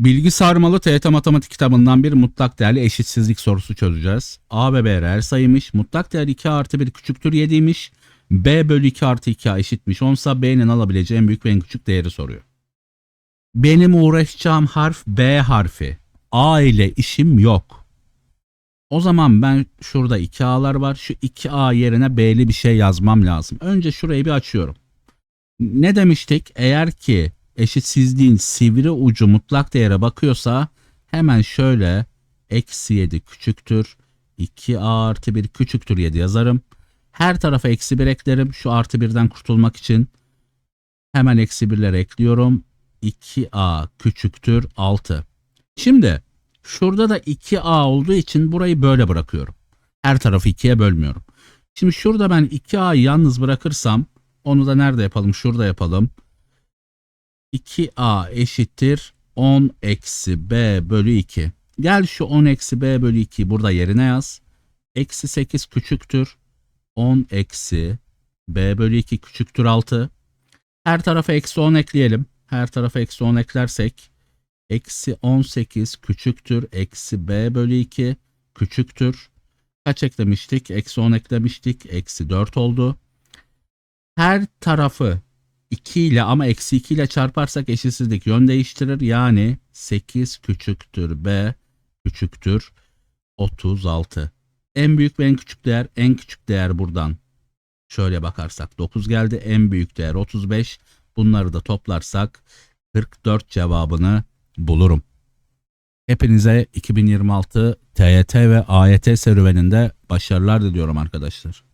Bilgi sarmalı TYT matematik kitabından bir mutlak değerli eşitsizlik sorusu çözeceğiz. A ve B reel sayıymış. Mutlak değer 2 artı 1 küçüktür 7'ymiş. B bölü 2 artı 2 eşitmiş 10 ise B'nin alabileceği en büyük ve en küçük değeri soruyor. Benim uğraşacağım harf B harfi. A ile işim yok. O zaman ben şurada 2A'lar var. Şu 2A yerine B'li bir şey yazmam lazım. Önce şurayı bir açıyorum. Ne demiştik? Eğer ki eşitsizliğin sivri ucu mutlak değere bakıyorsa hemen şöyle eksi 7 küçüktür. 2A artı 1 küçüktür 7 yazarım. Her tarafa eksi 1 eklerim. Şu artı 1'den kurtulmak için hemen eksi 1'ler ekliyorum. 2A küçüktür 6. Şimdi şurada da 2A olduğu için burayı böyle bırakıyorum. Her tarafı 2'ye bölmüyorum. Şimdi şurada ben 2A'yı yalnız bırakırsam onu da nerede yapalım? Şurada yapalım. 2A eşittir 10 eksi B bölü 2. Gel şu 10 eksi B bölü 2'yi burada yerine yaz. Eksi 8 küçüktür. 10 eksi B bölü 2 küçüktür 6. Her tarafa eksi 10 ekleyelim. Her tarafa eksi 10 eklersek eksi 18 küçüktür. Eksi B bölü 2 küçüktür. Kaç eklemiştik? Eksi 10 eklemiştik. Eksi 4 oldu. Her tarafı 2 ile ama eksi 2 ile çarparsak eşitsizlik yön değiştirir. Yani 8 küçüktür B küçüktür 36. En büyük ve en küçük değer en küçük değer buradan. Şöyle bakarsak 9 geldi. En büyük değer 35. Bunları da toplarsak 44 cevabını bulurum. Hepinize 2026 TYT ve AYT serüveninde başarılar diliyorum arkadaşlar.